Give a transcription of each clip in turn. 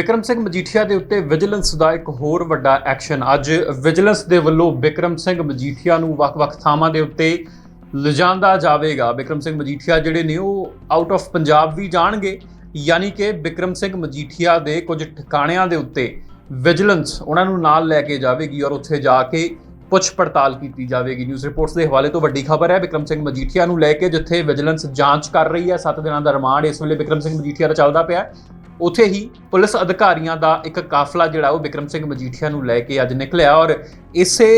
ਬਿਕਰਮ ਸਿੰਘ ਮਜੀਠੀਆ ਦੇ ਉੱਤੇ ਵਿਜੀਲੈਂਸ ਦਾ ਇੱਕ ਹੋਰ ਵੱਡਾ ਐਕਸ਼ਨ। ਅੱਜ ਵਿਜੀਲੈਂਸ ਦੇ ਵੱਲੋਂ ਬਿਕਰਮ ਸਿੰਘ ਮਜੀਠੀਆ ਨੂੰ ਵੱਖ-ਵੱਖ ਥਾਵਾਂ ਦੇ ਉੱਤੇ ਲਿਜਾਂਦਾ ਜਾਵੇਗਾ। ਬਿਕਰਮ ਸਿੰਘ ਮਜੀਠੀਆ ਜਿਹੜੇ ਨੇ ਉਹ ਆਊਟ ਆਫ ਪੰਜਾਬ ਵੀ ਜਾਣਗੇ। ਯਾਨੀ ਕਿ ਬਿਕਰਮ ਸਿੰਘ ਮਜੀਠੀਆ ਦੇ ਕੁਝ ਠਿਕਾਣਿਆਂ ਦੇ ਉੱਤੇ ਵਿਜੀਲੈਂਸ ਉਹਨਾਂ ਨੂੰ ਨਾਲ ਲੈ ਕੇ ਜਾਵੇਗੀ ਔਰ ਉੱਥੇ ਜਾ ਕੇ ਪੁੱਛ ਪੜਤਾਲ ਕੀਤੀ ਜਾਵੇਗੀ। ਨਿਊਜ਼ ਰਿਪੋਰਟਸ ਦੇ ਹਵਾਲੇ ਤੋਂ ਵੱਡੀ ਖਬਰ ਹੈ, ਬਿਕਰਮ ਸਿੰਘ ਮਜੀਠੀਆ ਨੂੰ ਲੈ ਕੇ ਜਿੱਥੇ ਵਿਜੀਲੈਂਸ ਜਾਂਚ ਕਰ ਰਹੀ ਹੈ 7 ਦਿਨਾਂ ਦਾ ਰਿਮਾਂਡ ਇਸ ਵੇਲੇ ਬਿਕਰਮ ਸਿੰਘ ਮਜੀਠੀਆ ਦਾ ਚੱਲਦਾ ਪਿਆ ਉੱਥੇ ਹੀ ਪੁਲਿਸ ਅਧਿਕਾਰੀਆਂ ਦਾ ਇੱਕ ਕਾਫਲਾ ਜਿਹੜਾ ਉਹ ਬਿਕਰਮ ਸਿੰਘ ਮਜੀਠੀਆ ਨੂੰ ਲੈ ਕੇ ਅੱਜ ਨਿਕਲਿਆ ਔਰ ਇਸੇ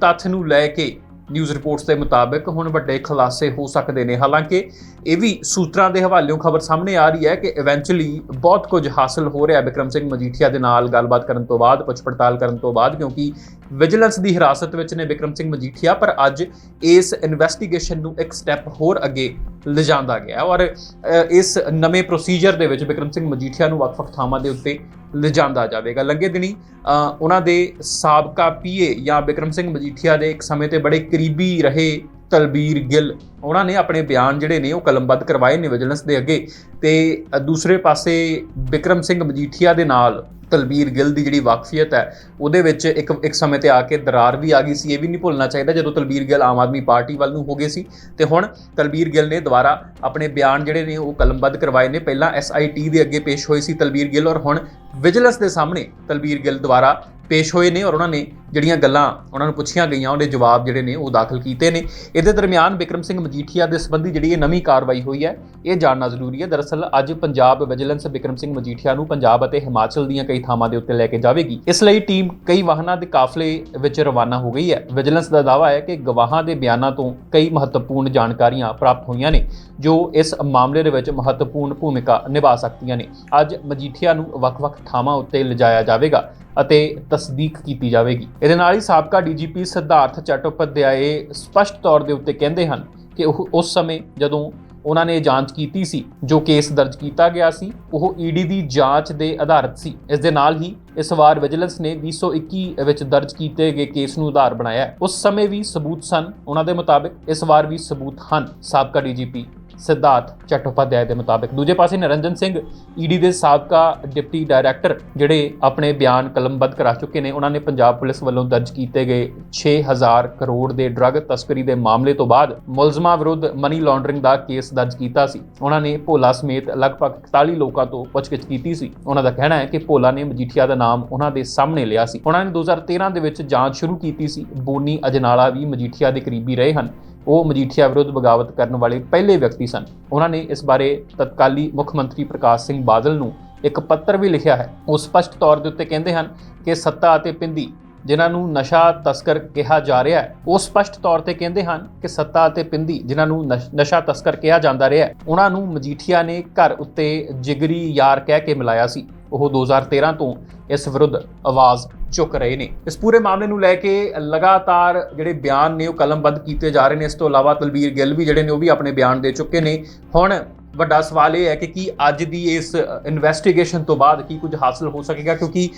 ਤੱਥ ਨੂੰ ਲੈ ਕੇ ਨਿਊਜ਼ ਰਿਪੋਰਟਸ ਦੇ ਮੁਤਾਬਕ ਹੁਣ ਵੱਡੇ ਖੁਲਾਸੇ ਹੋ ਸਕਦੇ ਨੇ। ਹਾਲਾਂਕਿ ਇਹ ਵੀ ਸੂਤਰਾਂ ਦੇ ਹਵਾਲਿਓਂ ਖਬਰ ਸਾਹਮਣੇ ਆ ਰਹੀ ਹੈ ਕਿ ਇਵੈਂਚੁਅਲੀ ਬਹੁਤ ਕੁਝ ਹਾਸਲ ਹੋ ਰਿਹਾ ਬਿਕਰਮ ਸਿੰਘ ਮਜੀਠੀਆ ਦੇ ਨਾਲ ਗੱਲਬਾਤ ਕਰਨ ਤੋਂ ਬਾਅਦ, ਪੁੱਛ ਪੜਤਾਲ ਕਰਨ ਤੋਂ ਬਾਅਦ, ਕਿਉਂਕਿ ਵਿਜੀਲੈਂਸ ਦੀ ਹਿਰਾਸਤ ਵਿੱਚ ਨੇ ਬਿਕਰਮ ਸਿੰਘ ਮਜੀਠੀਆ, ਪਰ ਅੱਜ ਇਸ ਇਨਵੈਸਟੀਗੇਸ਼ਨ ਨੂੰ ਇੱਕ ਸਟੈਪ ਹੋਰ ਅੱਗੇ ਲਿਜਾਂਦਾ ਗਿਆ। ਔਰ ਇਸ ਨਵੇਂ ਪ੍ਰੋਸੀਜਰ ਦੇ ਵਿੱਚ ਬਿਕਰਮ ਸਿੰਘ ਮਜੀਠੀਆ ਨੂੰ ਵੱਖ-ਵੱਖ ਥਾਵਾਂ ਦੇ ਉੱਤੇ ਲਿਜਾਂਦਾ ਜਾਵੇਗਾ। ਲੰਗੇ ਦਿਨੀ ਉਹਨਾਂ ਦੇ ਸਾਬਕਾ ਪੀਏ ਜਾਂ ਬਿਕਰਮ ਸਿੰਘ ਮਜੀਠੀਆ ਦੇ ਇੱਕ ਸਮੇਂ ਤੇ ਬੜੇ ਕਰੀਬੀ ਰਹੇ ਤਲਬੀਰ ਗਿੱਲ, ਉਹਨਾਂ ਨੇ ਆਪਣੇ ਬਿਆਨ ਜਿਹੜੇ ਨੇ ਉਹ ਕਲਮਬੱਧ ਕਰਵਾਏ ਨੇ ਵਿਜੀਲੈਂਸ ਦੇ ਅੱਗੇ ਤੇ ਦੂਸਰੇ ਪਾਸੇ ਬਿਕਰਮ ਸਿੰਘ ਮਜੀਠੀਆ ਦੇ ਨਾਲ ਤਲਬੀਰ ਗਿੱਲ ਦੀ ਜਿਹੜੀ ਵਾਕਫੀਅਤ ਹੈ, ਉਹਦੇ ਵਿੱਚ ਇੱਕ ਇੱਕ ਸਮੇਂ ਤੇ ਆ ਕੇ ਦਰਾਰ ਵੀ ਆ ਗਈ ਸੀ। ਇਹ ਵੀ ਨਹੀਂ ਭੁੱਲਣਾ ਚਾਹੀਦਾ ਜਦੋਂ ਤਲਬੀਰ ਗਿੱਲ ਆਮ ਆਦਮੀ ਪਾਰਟੀ ਵੱਲ ਨੂੰ ਹੋ ਗਏ ਸੀ। ਤੇ ਹੁਣ ਤਲਬੀਰ ਗਿੱਲ ਨੇ ਦੁਬਾਰਾ ਆਪਣੇ ਬਿਆਨ ਜਿਹੜੇ ਨੇ, ਉਹ ਕਲਮਬੱਧ ਕਰਵਾਏ ਨੇ। ਪਹਿਲਾਂ ਐਸਆਈਟੀ ਦੇ ਅੱਗੇ ਪੇਸ਼ ਹੋਏ ਸੀ ਤਲਬੀਰ ਗਿੱਲ ਔਰ ਹੁਣ ਵਿਜੀਲੈਂਸ ਦੇ ਸਾਹਮਣੇ ਤਲਬੀਰ ਗਿੱਲ ਦੁਆਰਾ ਪੇਸ਼ ਹੋਏ ਨੇ ਔਰ ਉਹਨਾਂ ਨੇ ਜਿਹੜੀਆਂ ਗੱਲਾਂ ਉਹਨਾਂ ਨੂੰ ਪੁੱਛੀਆਂ ਗਈਆਂ, ਉਹਦੇ ਜਵਾਬ ਜਿਹੜੇ ਨੇ ਉਹ ਦਾਖਲ ਕੀਤੇ ਨੇ। ਇਹਦੇ ਦਰਮਿਆਨ ਬਿਕਰਮ ਸਿੰਘ ਮਜੀਠੀਆ ਦੇ ਸੰਬੰਧੀ ਜਿਹੜੀ ਇਹ ਨਵੀਂ ਕਾਰਵਾਈ ਹੋਈ ਹੈ, ਇਹ ਜਾਣਨਾ ਜ਼ਰੂਰੀ ਹੈ। ਦਰਅਸਲ ਅੱਜ ਪੰਜਾਬ ਵਿਜੀਲੈਂਸ ਬਿਕਰਮ ਸਿੰਘ ਮਜੀਠੀਆ ਨੂੰ ਪੰਜਾਬ ਅਤੇ ਹਿਮਾਚਲ ਦੀਆਂ ਕਈ ਥਾਵਾਂ ਦੇ ਉੱਤੇ ਲੈ ਕੇ ਜਾਵੇਗੀ। ਇਸ ਲਈ ਟੀਮ ਕਈ ਵਾਹਨਾਂ ਦੇ ਕਾਫਲੇ ਵਿੱਚ ਰਵਾਨਾ ਹੋ ਗਈ ਹੈ। ਵਿਜੀਲੈਂਸ ਦਾ ਦਾਅਵਾ ਹੈ ਕਿ ਗਵਾਹਾਂ ਦੇ ਬਿਆਨਾਂ ਤੋਂ ਕਈ ਮਹੱਤਵਪੂਰਨ ਜਾਣਕਾਰੀਆਂ ਪ੍ਰਾਪਤ ਹੋਈਆਂ ਨੇ, ਜੋ ਇਸ ਮਾਮਲੇ ਦੇ ਵਿੱਚ ਮਹੱਤਵਪੂਰਨ ਭੂਮਿਕਾ ਨਿਭਾ ਸਕਦੀਆਂ ਨੇ। ਅੱਜ ਮਜੀਠੀਆ ਨੂੰ ਵੱਖ-ਵੱਖ ਥਾਵਾਂ ਉੱਤੇ ਲਿਜਾਇਆ ਜਾਵੇਗਾ ਅਤੇ ਤਸਦੀਕ ਕੀਤੀ ਜਾਵੇਗੀ। ਇਹਦੇ ਨਾਲ ਹੀ ਸਾਬਕਾ ਡੀਜੀਪੀ ਸਿਧਾਰਥ ਚਟੋਪਾਧਿਆਏ ਸਪਸ਼ਟ ਤੌਰ ਦੇ ਉੱਤੇ ਕਹਿੰਦੇ ਹਨ ਕਿ ਉਹ ਉਸ ਸਮੇਂ ਜਦੋਂ ਉਹਨਾਂ ਨੇ ਜਾਂਚ ਕੀਤੀ ਸੀ, ਜੋ ਕੇਸ ਦਰਜ ਕੀਤਾ ਗਿਆ ਸੀ, ਉਹ ਈਡੀ ਦੀ ਜਾਂਚ ਦੇ ਆਧਾਰਿਤ ਸੀ। ਇਸ ਦੇ ਨਾਲ ਹੀ ਇਸ ਵਾਰ ਵਿਜੀਲੈਂਸ ਨੇ 2021 ਵਿੱਚ ਦਰਜ ਕੀਤੇ ਗਏ ਕੇਸ ਨੂੰ ਆਧਾਰ ਬਣਾਇਆ ਉਸ ਸਮੇਂ ਵੀ ਸਬੂਤ ਸਨ। ਉਹਨਾਂ ਦੇ ਮੁਤਾਬਕ ਇਸ ਵਾਰ ਵੀ ਸਬੂਤ ਹਨ, ਸਾਬਕਾ ਡੀਜੀਪੀ ਸਿਧਾਰਥ ਚਟੋਪਾਧਿਆਏ ਦੇ ਮੁਤਾਬਕ। ਦੂਜੇ ਪਾਸੇ ਨਿਰੰਜਨ ਸਿੰਘ ਈਡੀ ਦੇ ਸਾਬਕਾ ਡਿਪਟੀ ਡਾਇਰੈਕਟਰ ਜਿਹੜੇ ਆਪਣੇ ਬਿਆਨ ਕਲਮਬੱਧ ਕਰਾ ਚੁੱਕੇ ਨੇ, ਉਹਨਾਂ ਨੇ ਪੰਜਾਬ ਪੁਲਿਸ ਵੱਲੋਂ ਦਰਜ ਕੀਤੇ ਗਏ 6000 ਕਰੋੜ ਦੇ ਡਰੱਗ ਤਸਕਰੀ ਦੇ ਮਾਮਲੇ ਤੋਂ ਬਾਅਦ ਮੁਲਜ਼ਮਾਂ ਵਿਰੁੱਧ ਮਨੀ ਲਾਂਡਰਿੰਗ ਦਾ ਕੇਸ ਦਰਜ ਕੀਤਾ ਸੀ। ਉਹਨਾਂ ਨੇ ਭੋਲਾ ਸਮੇਤ ਲਗਭਗ 41 ਲੋਕਾਂ ਤੋਂ ਪੁੱਛਗਿੱਛ ਕੀਤੀ ਸੀ। ਉਹਨਾਂ ਦਾ ਕਹਿਣਾ ਹੈ ਕਿ ਭੋਲਾ ਨੇ ਮਜੀਠੀਆ ਦਾ ਨਾਮ ਉਹਨਾਂ ਦੇ ਸਾਹਮਣੇ ਲਿਆ ਸੀ। ਉਹਨਾਂ ਨੇ 2013 ਦੇ ਵਿੱਚ ਜਾਂਚ ਸ਼ੁਰੂ ਕੀਤੀ ਸੀ। ਬੋਨੀ ਅਜਨਾਲਾ ਵੀ ਮਜੀਠੀਆ ਦੇ ਕਰੀਬੀ ਰਹੇ ਹਨ। ਉਹ ਮਜੀਠੀਆ ਵਿਰੁੱਧ ਬਗਾਵਤ ਕਰਨ ਵਾਲੇ ਪਹਿਲੇ ਵਿਅਕਤੀ ਸਨ। ਉਹਨਾਂ ਨੇ ਇਸ ਬਾਰੇ ਤਤਕਾਲੀ ਮੁੱਖ ਮੰਤਰੀ ਪ੍ਰਕਾਸ਼ ਸਿੰਘ ਬਾਦਲ ਨੂੰ ਇੱਕ ਪੱਤਰ ਵੀ ਲਿਖਿਆ ਹੈ। ਉਹ ਸਪਸ਼ਟ ਤੌਰ ਦੇ ਉੱਤੇ ਕਹਿੰਦੇ ਹਨ ਕਿ ਸੱਤਾ ਅਤੇ ਪਿੰਦੀ ਜਿਨ੍ਹਾਂ ਨੂੰ ਨਸ਼ਾ ਤਸਕਰ ਕਿਹਾ ਜਾ ਰਿਹਾ ਹੈ, ਉਹ ਸਪਸ਼ਟ ਤੌਰ ਤੇ ਕਹਿੰਦੇ ਹਨ ਕਿ ਸੱਤਾ ਅਤੇ ਪਿੰਦੀ ਜਿਨ੍ਹਾਂ ਨੂੰ ਨਸ਼- ਨਸ਼ਾ ਤਸਕਰ ਕਿਹਾ ਜਾਂਦਾ ਰਿਹਾ ਹੈ, ਉਹਨਾਂ ਨੂੰ ਮਜੀਠੀਆ ਨੇ ਘਰ ਉੱਤੇ ਜਿਗਰੀ ਯਾਰ ਕਹਿ ਕੇ ਮਿਲਾਇਆ ਸੀ। ਉਹ 2013 ਤੋਂ ਇਸ ਵਿਰੁੱਧ ਆਵਾਜ਼ ਚੁੱਕ ਰਹੇ ਨੇ। ਇਸ ਪੂਰੇ ਮਾਮਲੇ ਨੂੰ ਲੈ ਕੇ ਲਗਾਤਾਰ ਜਿਹੜੇ ਬਿਆਨ ਨੇ ਉਹ ਕਲਮਬੱਧ ਕੀਤੇ ਜਾ ਰਹੇ ਨੇ। ਇਸ ਤੋਂ ਇਲਾਵਾ ਤਲਬੀਰ ਗਿੱਲ ਵੀ ਜਿਹੜੇ ਨੇ ਉਹ ਵੀ ਆਪਣੇ ਬਿਆਨ ਦੇ ਚੁੱਕੇ ਨੇ। ਹੁਣ ਵੱਡਾ ਸਵਾਲ ਇਹ ਹੈ ਕਿ ਕੀ ਅੱਜ ਦੀ ਇਸ ਇਨਵੈਸਟੀਗੇਸ਼ਨ ਤੋਂ ਬਾਅਦ ਕੀ ਕੁਝ ਹਾਸਲ ਹੋ ਸਕੇਗਾ? ਕਿਉਂਕਿ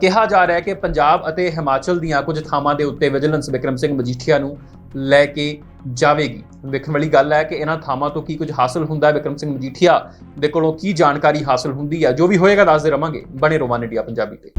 ਕਿਹਾ ਜਾ ਰਿਹਾ ਹੈ ਕਿ ਪੰਜਾਬ ਅਤੇ ਹਿਮਾਚਲ ਦੀਆਂ ਕੁਝ ਥਾਵਾਂ ਦੇ ਉੱਤੇ ਵਿਜੀਲੈਂਸ ਬਿਕਰਮ ਸਿੰਘ ਮਜੀਠੀਆ ਨੂੰ ਲੈ ਕੇ ਜਾਵੇਗੀ। ਵੇਖਣ ਵਾਲੀ ਗੱਲ ਹੈ ਕਿ ਇਹਨਾਂ ਥਾਵਾਂ ਤੋਂ ਕੀ ਕੁਝ ਹਾਸਲ ਹੁੰਦਾ ਹੈ। ਬਿਕਰਮ ਸਿੰਘ ਮਜੀਠੀਆ ਦੇ ਕੋਲੋਂ ਕੀ ਜਾਣਕਾਰੀ ਹਾਸਲ ਹੁੰਦੀ ਹੈ, ਜੋ ਵੀ ਹੋਏਗਾ ਦੱਸਦੇ ਰਵਾਂਗੇ। ਬਣੇ ਰੋਮਾਨ ਇੰਡੀਆ ਪੰਜਾਬੀ ਤੇ।